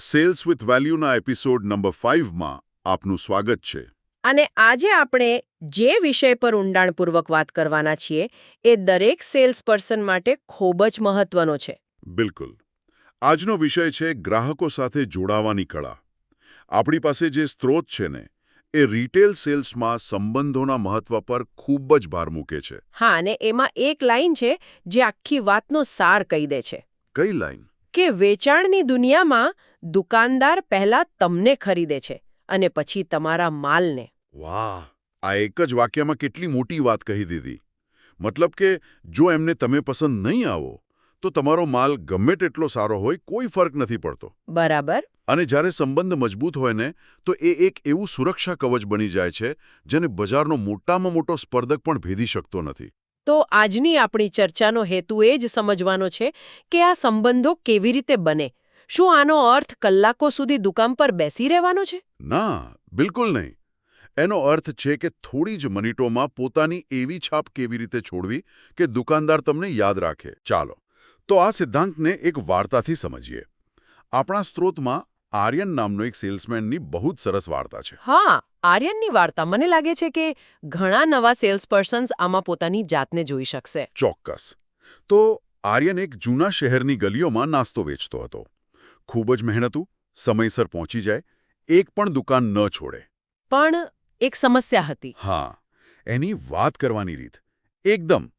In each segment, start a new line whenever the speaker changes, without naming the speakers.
Cells with વેલ્યુના episode number ફાઇવમાં આપનું સ્વાગત છે.
અને આજે આપણે જે વિષય પર ઊંડાણપૂર્વક વાત કરવાના છીએ એ દરેક સેલ્સ પર્સન માટે ખૂબ જ મહત્વનો છે.
બિલકુલ. આજનો વિષય છે ગ્રાહકો સાથે જોડાવાની કળા. આપણી પાસે જે સ્ત્રોત છે ને એ રિટેલ સેલ્સમાં સંબંધોના મહત્વ પર ખૂબ જ ભાર મૂકે છે.
હા અને એમાં એક લાઈન છે જે આખી વાતનો સાર કહી દે છે.
કઈ લાઈન?
કે વેચાણની દુનિયામાં દુકાનદાર પહેલા તમને ખરીદે છે અને પછી તમારા માલને.
વાહ આ એક જ વાક્યમાં કેટલી મોટી વાત કહી દીધી. મતલબ કે જો એમને તમે પસંદ નહીં આવો તો તમારો માલ ગમે તેટલો સારો હોય કોઈ ફરક નથી પડતો.
બરાબર.
અને જ્યારે સંબંધ મજબૂત હોય ને તો એ એક એવું સુરક્ષા કવચ બની જાય છે જેને બજારનો મોટામાં મોટો સ્પર્ધક પણ ભેદી શકતો નથી.
તો આજની આપણી ચર્ચાનો હેતુ એ જ સમજવાનો છે કે આ સંબંધો કેવી રીતે બને. શું આનો અર્થ કલાકો સુધી દુકાન પર બેસી રહેવાનો છે?
ના બિલકુલ નહીં. એનો અર્થ છે કે થોડી જ મિનિટોમાં પોતાની એવી છાપ કેવી રીતે છોડવી કે દુકાનદાર તમને યાદ રાખે. ચાલો તો આ સિદ્ધાંતને એક વાર્તાથી સમજીએ. આપણા સ્ત્રોતમાં આર્યન નામનો એક સેલ્સમેનની બહુ જ સરસ વાર્તા છે.
હા આર્યનની વાર્તા મને લાગે છે કે ઘણા નવા સેલ્સ પર્સન્સ આમાં પોતાની જાતને જોઈ શકશે.
ચોક્કસ. તો આર્યન એક જૂના શહેરની ગલીઓમાં નાસ્તો વેચતો હતો. ખૂબ જ મહેનતુ સમયસર પહોંચી જાય એક પણ દુકાન ન છોડે.
પણ એક સમસ્યા હતી.
હા એની વાત કરવાની રીત. એકદમ.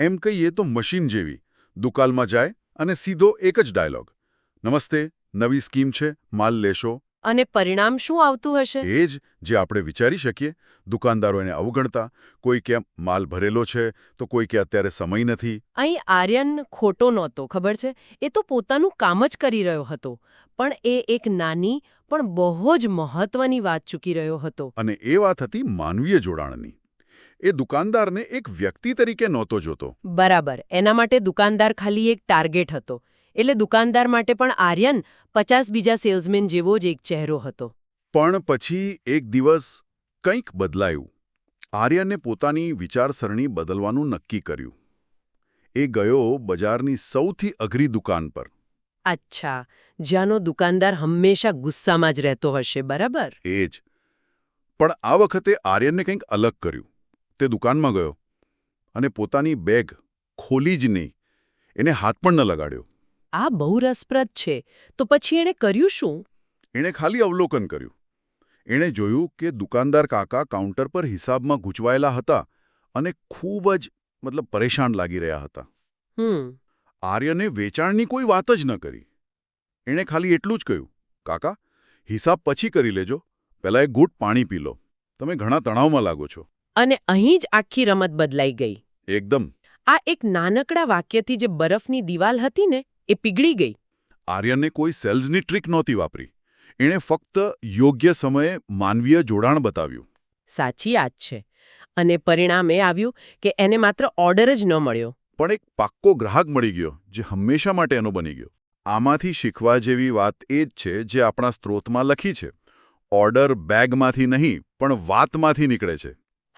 એમ કહીએ તો મશીન જેવી. દુકાનમાં જાય અને સીધો એક જ ડાયલોગ. નમસ્તે નવી સ્કીમ છે માલ લેશો.
અને પરિણામ શું આવતું હશે?
એ જ જે આપણે વિચારી શકીએ. દુકાનદારો એને અવગણતા. કોઈ કે માલ ભરેલો છે તો કોઈ કે અત્યારે સમય નથી.
અહીં આર્યન ખોટો નહોતો ખબર છે? એ તો પોતાનું કામ જ કરી રહ્યો હતો. પણ એ એક નાની પણ બહુ જ મહત્વની વાત ચૂકી રહ્યો હતો.
અને એ વાત હતી માનવીય જોડાણની. એ દુકાનદારને એક વ્યક્તિ તરીકે નહોતો જોતો.
બરાબર. એના માટે દુકાનદાર ખાલી એક ટાર્ગેટ હતો. એટલે દુકાનદાર માટે પણ આર્યન પચાસ બીજા સેલ્સમેન જેવો જ એક ચહેરો હતો.
પણ પછી એક દિવસ કંઈક બદલાયું. આર્યને પોતાની વિચારસરણી બદલવાનું નક્કી કર્યું. એ ગયો બજારની સૌથી અઘરી દુકાન પર.
અચ્છા જ્યાંનો દુકાનદાર હંમેશા ગુસ્સામાં જ રહેતો હશે બરાબર?
એ જ પણ આ વખતે આર્યનને કંઈક અલગ કર્યું. તે દુકાનમાં ગયો અને પોતાની બેગ ખોલી જ નહીં. એને હાથ પણ ન લગાડ્યો.
આ બહુ રસપ્રદ છે. તો પછી એણે કર્યું શું?
એણે ખાલી અવલોકન કર્યું. એણે જોયું કે દુકાનદાર કાકા કાઉન્ટર પર હિસાબમાં ગૂંચવાયેલા હતા અને ખૂબ જ મતલબ પરેશાન લાગી રહ્યા હતા. આર્યને વેચાણની કોઈ વાત જ ન કરી. એણે ખાલી એટલું જ કહ્યું કાકા હિસાબ પછી કરી લેજો. પહેલાં એક ઘૂંટ પાણી પી લો. તમે ઘણા તણાવમાં લાગો છો.
અને અહીં જ આખી રમત બદલાઈ ગઈ.
એકદમ.
આ એક નાનકડા વાક્યથી જે બરફની દિવાલ હતી ને એ પીગળી ગઈ.
આર્યને કોઈ સેલ્સની ટ્રીક નહોતી વાપરી. એણે ફક્ત યોગ્ય સમયે માનવીય જોડાણ બતાવ્યું.
સાચી વાત છે. અને પરિણામ એ આવ્યું કે એને માત્ર ઓર્ડર જ ન મળ્યો.
પણ એક પાક્કો ગ્રાહક મળી ગયો જે હંમેશા માટે એનો બની ગયો. આમાંથી શીખવા જેવી વાત એ જ છે જે આપણા સ્ત્રોતમાં લખી છે. ઓર્ડર બેગમાંથી નહીં પણ વાતમાંથી નીકળે છે.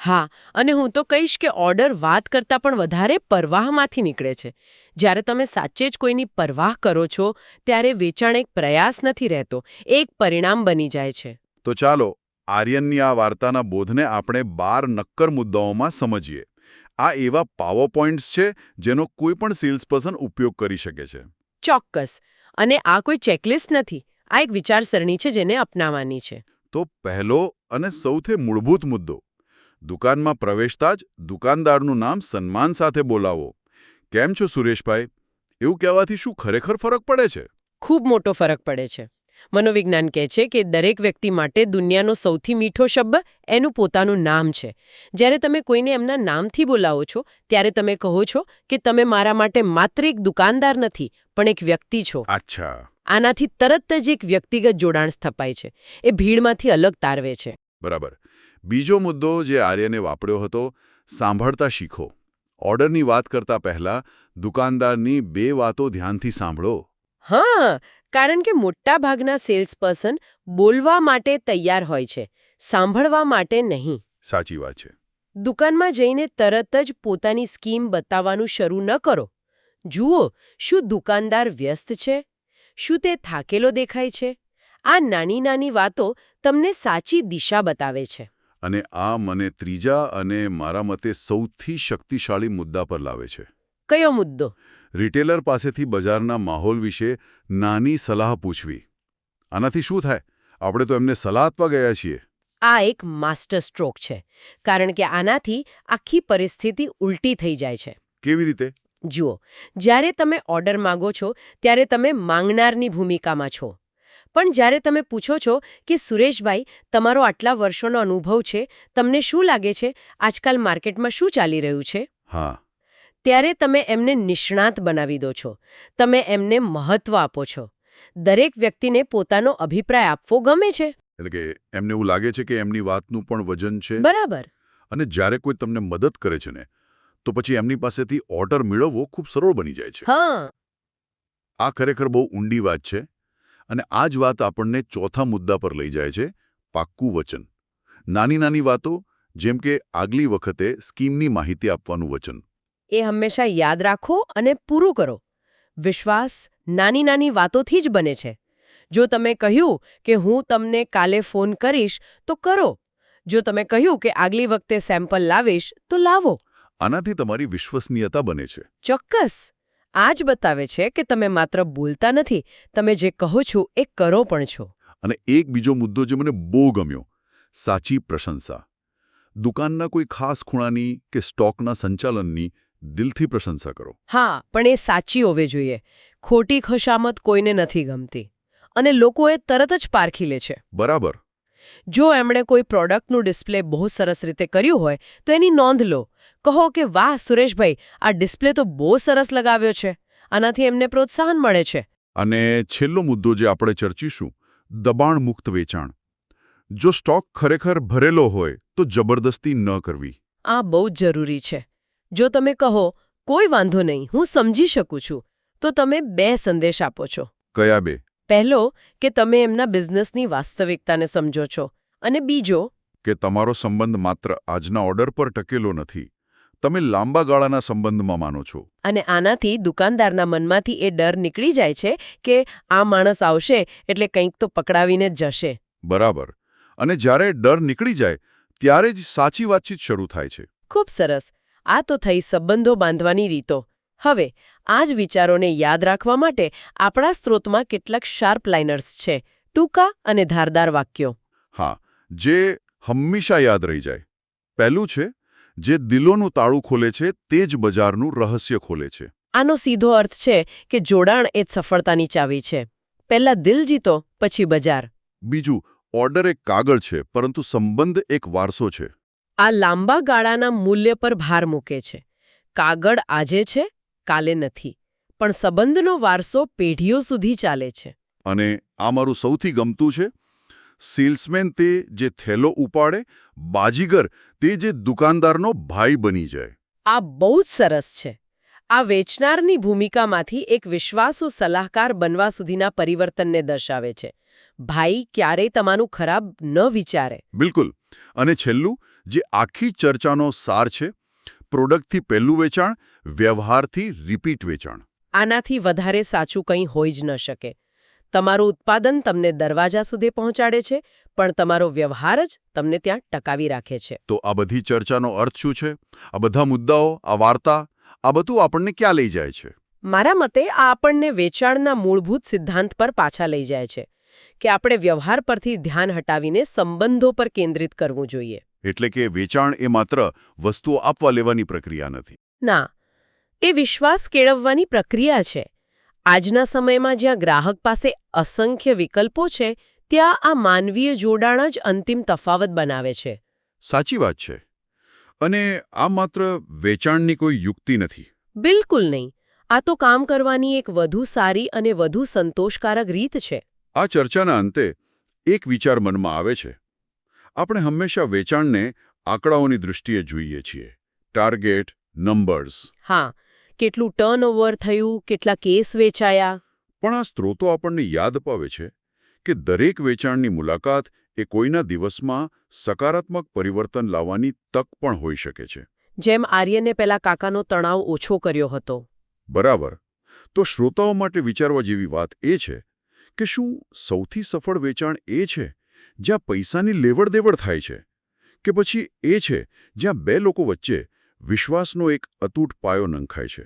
હા અને હું તો કહીશ કે ઓર્ડર વાત કરતાં પણ વધારે પરવાહમાંથી નીકળે છે. જ્યારે તમે સાચે જ કોઈની પરવાહ કરો છો ત્યારે વેચાણ એક પ્રયાસ નથી રહેતો એક પરિણામ બની જાય છે.
તો ચાલો આર્યનની આ વાર્તાના બોધને આપણે બાર નક્કર મુદ્દાઓમાં સમજીએ. આ એવા પાવર પોઈન્ટ્સ છે જેનો કોઈ પણ સેલ્સ પર્સન ઉપયોગ કરી શકે છે.
ચોક્કસ. અને આ કોઈ ચેકલિસ્ટ નથી. આ એક વિચારસરણી છે જેને અપનાવવાની છે.
તો પહેલો અને સૌથી મૂળભૂત મુદ્દો. દુકાનમાં પ્રવેશતા જ દુકાનદારનું નામ સન્માન સાથે બોલાવો. કેમ છો સુરેશભાઈ? એવું કહેવાથી શું ખરેખર ફરક પડે છે?
ખૂબ મોટો ફરક પડે છે. મનોવિજ્ઞાન કહે છે કે દરેક વ્યક્તિ માટે દુનિયાનો સૌથી મીઠો શબ્દ એનું પોતાનું નામ છે. જ્યારે તમે કોઈને એમના નામથી બોલાવો છો ત્યારે તમે કહો છો કે તમે મારા માટે માત્ર એક દુકાનદાર નથી પણ એક વ્યક્તિ છો.
અચ્છા.
આનાથી તરત જ એક વ્યક્તિગત જોડાણ સ્થપાય છે. એ ભીડમાંથી અલગ તારવે છે.
બરાબર. બીજો મુદ્દો જે આર્યને વાપર્યો હતો સાંભળતા શીખો. ઓર્ડરની વાત કરતા પહેલા દુકાનદારની બે વાતો ધ્યાનથી સાંભળો.
હા કારણ કે મોટાભાગના સેલ્સ પર્સન બોલવા માટે તૈયાર હોય છે સાંભળવા માટે નહીં.
સાચી વાત છે.
દુકાનમાં જઈને તરત જ પોતાની સ્કીમ બતાવવાનું શરૂ ન કરો. જુઓ શું દુકાનદાર વ્યસ્ત છે? શું તે થાકેલો દેખાય છે? આ નાની નાની વાતો તમને સાચી દિશા બતાવે છે.
અને આ મને ત્રીજા અને મારા મતે સૌથી શક્તિશાળી મુદ્દા પર લાવે છે.
કયો મુદ્દો?
રિટેલર પાસેથી બજારના માહોલ વિશે નાની સલાહ પૂછવી. આનાથી શું થાય? આપણે તો એમને સલાહ આપવા ગયા છીએ.
આ એક માસ્ટર સ્ટ્રોક છે કારણ કે આનાથી આખી પરિસ્થિતિ ઉલટી થઈ જાય છે.
કેવી રીતે?
જુઓ જ્યારે તમે ઓર્ડર માગો છો ત્યારે તમે માંગનારની ભૂમિકામાં છો. પણ જ્યારે તમે પૂછો છો કે સુરેશભાઈ તમારો આટલા વર્ષોનો અનુભવ છે તમને શું લાગે છે? આજકાલ માર્કેટમાં શું ચાલી રહ્યું છે?
હા.
ત્યારે તમે એમને નિષ્ણાત બનાવી દો છો. તમે એમને મહત્વ આપો છો. દરેક વ્યક્તિને પોતાનો અભિપ્રાય આપવો ગમે છે.
એટલે કે એમને એવું લાગે છે કે એમની વાતનું પણ વજન છે.
બરાબર.
અને જ્યારે કોઈ તમને મદદ કરે છે ને તો પછી એમની પાસેથી ઓર્ડર મેળવવો ખૂબ સરળ બની જાય છે.
હા.
આ ખરેખર બહુ ઊંડી વાત છે. અને આ જ વાત આપણને ચોથા મુદ્દા પર લઈ જાય છે પાક્કું વચન. નાની નાની વાતો જેમ કે આગલી વખતે સ્કીમની માહિતી આપવાનું વચન.
એ હંમેશા યાદ રાખો અને પૂરું કરો. વિશ્વાસ નાની નાની વાતોથી જ બને છે. જો તમે કહ્યું કે હું તમને કાલે ફોન કરીશ તો કરો. જો તમે કહ્યું કે આગલી વખતે સેમ્પલ લાવીશ તો લાવો.
આનાથી તમારી વિશ્વસનીયતા બને છે.
ચોક્કસ. આ જ બતાવે છે કે તમે માત્ર બોલતા નથી તમે જે કહો છો એ કરો પણ છો.
અને એક બીજો મુદ્દો જે મને બહુ ગમ્યો સાચી પ્રશંસા. દુકાનના કોઈ ખાસ ખૂણાની કે સ્ટોકના સંચાલનની દિલથી પ્રશંસા કરો.
હા પણ એ સાચી હોવી જોઈએ. ખોટી ખશામત કોઈને નથી ગમતી. અને લોકો એ તરત જ પારખી લે છે.
બરાબર.
જો એમણે કોઈ પ્રોડક્ટનું ડિસ્પ્લે બહુ સરસ રીતે કર્યું હોય તો એની નોંધ લો. કહો કે વાહ સુરેશભાઈ આ ડિસ્પ્લે તો બહુ સરસ લગાવ્યો છે. આનાથી એમને પ્રોત્સાહન મળે છે.
અને છેલ્લો મુદ્દો જે આપણે ચર્ચીશું દબાણ મુક્ત વેચાણ. જો સ્ટોક ખરેખર ભરેલો હોય તો જબરદસ્તી ન કરવી.
આ બહુ જ જરૂરી છે. જો તમે કહો કોઈ વાંધો નહીં હું સમજી શકું છું તો તમે બે સંદેશ આપો છો.
કયા બે?
પહેલો કે તમે એમના બિઝનેસની વાસ્તવિકતાને સમજો છો. અને બીજો
કે તમારો સંબંધ માત્ર આજના ઓર્ડર પર ટકેલો નથી. તમે લાંબા ગાળાના સંબંધમાં માનો છો.
અને આનાથી દુકાનદારના મનમાંથી એ ડર નીકળી જાય છે કે આ માણસ આવશે એટલે કંઈક તો પકડાવીને જ જશે.
બરાબર. અને જ્યારે ડર નીકળી જાય ત્યારે જ સાચી વાતચીત શરૂ થાય છે.
ખૂબ સરસ. આ તો થઈ સંબંધો બાંધવાની રીતો. હવે આ જ વિચારોને યાદ રાખવા માટે આપણા સ્ત્રોતમાં કેટલાક શાર્પ લાઇનર્સ છે. ટૂંકા અને ધારદાર વાક્યો.
હા જે હંમેશા યાદ રહી જાય. પહેલું છે જે દિલોનું તાળું ખોલે છે તે જ બજારનું રહસ્ય ખોલે છે.
આનો સીધો અર્થ છે કે જોડાણ એ જ સફળતાની ચાવી છે. પહેલા દિલ જીતો પછી બજાર.
બીજું ઓર્ડર એક કાગળ છે પરંતુ સંબંધ એક વારસો છે.
આ લાંબા ગાળાના મૂલ્ય પર ભાર મૂકે છે. કાગળ આજે છે કાલે નથી. પણ સંબંધનો વારસો પેઢીઓ સુધી ચાલે છે.
અને આ મારું સૌથી ગમતું છે સેલ્સમેન તે જે થેલો ઉપાડે બાજીગર તે જે દુકાનદારનો ભાઈ બની જાય.
આ બહુ જ સરસ છે. આ વેચનારની ભૂમિકામાંથી એક વિશ્વાસુ સલાહકાર બનવા સુધીના પરિવર્તનને દર્શાવે છે. ભાઈ ક્યારેય તમારું ખરાબ ન વિચારે.
બિલકુલ. અને છેલ્લું જે આખી ચર્ચાનો સાર છે પ્રોડક્ટથી પહેલું વેચાણ વ્યવહારથી રિપીટ વેચાણ.
આનાથી વધારે સાચું કંઈ હોઈ જ ન શકે. તમારું ઉત્પાદન તમને દરવાજા સુધી પહોંચાડે છે પણ તમારો વ્યવહાર જ તમને ત્યાં ટકાવી રાખે છે.
તો આ બધી ચર્ચાનો અર્થ શું છે? આ બધા મુદ્દાઓ આ વાર્તા આ બધું આપણને ક્યાં લઈ જાય છે?
મારા મતે આ આપણને વેચાણના મૂળભૂત સિદ્ધાંત પર પાછા લઈ જાય છે કે આપણે વ્યવહાર પરથી ધ્યાન હટાવીને સંબંધો પર કેન્દ્રિત કરવું જોઈએ.
એટલે કે વેચાણ એ માત્ર વસ્તુઓ આપવા લેવાની પ્રક્રિયા નથી.
ના એ વિશ્વાસ કેળવવાની પ્રક્રિયા છે. આજના સમયમાં જ્યાં ગ્રાહક પાસે અસંખ્ય વિકલ્પો છે ત્યાં આ માનવીય જોડાણ જ અંતિમ તફાવત બનાવે છે.
સાચી વાત છે. અને આ માત્ર વેચાણની કોઈ યુક્તિ નથી.
બિલકુલ નહીં. આ તો કામ કરવાની એક વધુ સારી અને વધુ સંતોષકારક રીત છે.
આ ચર્ચાના અંતે એક વિચાર મનમાં આવે છે. આપણે હંમેશા વેચાણને આંકડાઓની દૃષ્ટિએ જોઈએ છીએ. Target numbers.
હા કેટલું ટર્નઓવર થયું કેટલા કેસ વેચાયા?
પણ આ સ્ત્રોતો આપણને યાદ અપાવે છે કે દરેક વેચાણની મુલાકાત એ કોઈના દિવસમાં સકારાત્મક પરિવર્તન લાવવાની તક પણ હોઈ શકે છે.
જેમ આર્યને પેલા કાકાનો તણાવ ઓછો કર્યો હતો.
બરાબર. તો શ્રોતાઓ માટે વિચારવા જેવી વાત એ છે કે શું સૌથી સફળ વેચાણ એ છે જ્યાં પૈસાની લેવડદેવડ થાય છે કે પછી એ છે જ્યાં બે લોકો વચ્ચે વિશ્વાસનો એક અતૂટ પાયો નંખાય છે?